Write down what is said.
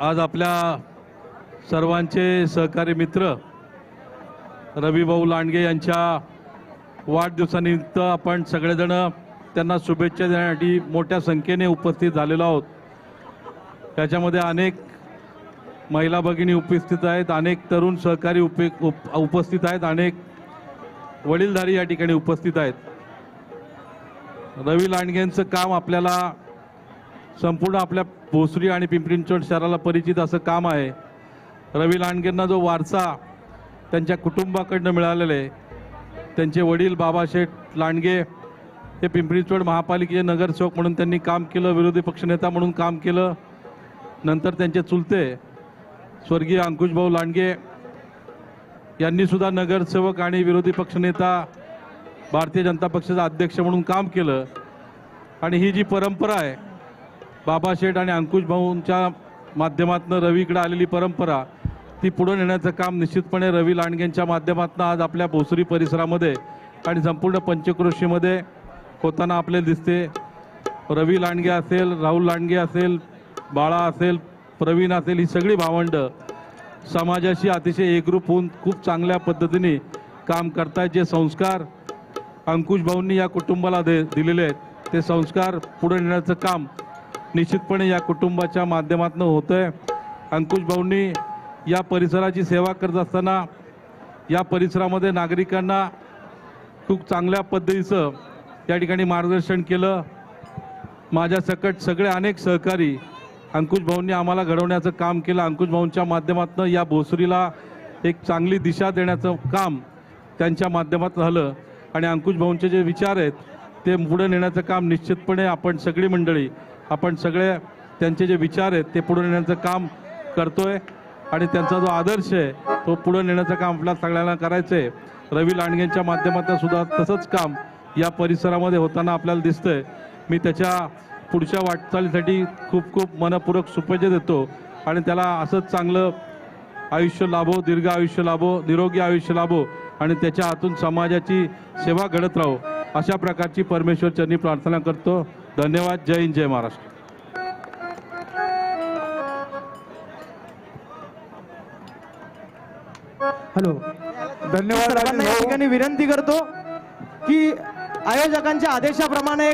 आज आपल्या सर्वांचे सहकारी मित्र रविभाऊ लांडगे यांच्या वाढदिवसानिमित्त आपण सगळेजण त्यांना शुभेच्छा देण्यासाठी मोठ्या संख्येने उपस्थित झालेलो आहोत. त्याच्यामध्ये अनेक महिला भगिनी उपस्थित आहेत अनेक तरुण सहकारी उपे उप उपस्थित आहेत अनेक वडीलधारी या ठिकाणी उपस्थित आहेत. रवी लांडगेंचं काम आपल्याला संपूर्ण आपल्या भोसरी आणि पिंपरी चिंचवड शहराला परिचित असं काम आहे. रवी लांडगेंना जो वारसा त्यांच्या कुटुंबाकडनं मिळालेला आहे. त्यांचे वडील बाबाशेठ लांडगे हे पिंपरी चिंचवड महापालिकेचे नगरसेवक म्हणून त्यांनी काम केलं विरोधी पक्षनेता म्हणून काम केलं. नंतर त्यांचे चुलते स्वर्गीय अंकुशभाऊ लांडगे यांनीसुद्धा नगरसेवक आणि विरोधी पक्षनेता भारतीय जनता पक्षाचा अध्यक्ष म्हणून काम केलं. आणि ही जी परंपरा आहे बाबाशेठ आणि अंकुश भाऊंच्या माध्यमातून रवीकडे आलेली परंपरा ती पुढे नेण्याचं काम निश्चितपणे रवी लांडगेंच्या माध्यमातून आज आपल्या भोसरी परिसरामध्ये आणि संपूर्ण पंचक्रोशीमध्ये होताना आपल्याला दिसते. रवी लांडगे असेल राहुल लांडगे असेल बाळा असेल प्रवीण असेल ही सगळी भावंडं समाजाशी अतिशय एकरूप होऊन खूप चांगल्या पद्धतीने काम करतायत. जे संस्कार अंकुश भाऊंनी या कुटुंबाला दे दिलेले आहेत ते संस्कार पुढे नेण्याचं काम निश्चितपणे या कुटुंबाच्या माध्यमातून होतं आहे अंकुश भाऊंनी या परिसराची सेवा करत असताना या परिसरामध्ये नागरिकांना खूप चांगल्या पद्धतीचं या ठिकाणी मार्गदर्शन केलं. माझ्या सकट सगळे अनेक सहकारी अंकुश भाऊंनी आम्हाला घडवण्याचं काम केलं. अंकुश भाऊंच्या माध्यमातून या भोसरीला एक चांगली दिशा देण्याचं काम त्यांच्या माध्यमातून झालं. आणि अंकुश भाऊंचे जे विचार आहेत ते पुढे नेण्याचं काम निश्चितपणे आपण सगळी मंडळी आपण सगळे त्यांचे जे विचार आहेत ते पुढे नेण्याचं काम करतोय. आणि त्यांचा जो आदर्श आहे तो पुढे नेण्याचं काम आपल्या सगळ्यांना करायचं आहे रवी लांडगेंच्या माध्यमातून सुद्धा तसंच काम या परिसरामध्ये होताना आपल्याला दिसतंय. मी त्याच्या पुढच्या वाटचालीसाठी खूप खूप मनपूरक शुभेच्छा देतो. आणि त्याला असंच चांगलं आयुष्य लाभो दीर्घ आयुष्य लाभो निरोगी आयुष्य लाभो आणि त्याच्या हातून समाजाची सेवा घडत राहो. अशा प्रकारची परमेश्वर चरणी प्रार्थना करतो. धन्यवाद. जय हिंद जय महाराष्ट्र. हॅलो धन्यवाद राजेश या. ठिकाणी विनंती करतो की आयोजकांच्या आदेशाप्रमाणे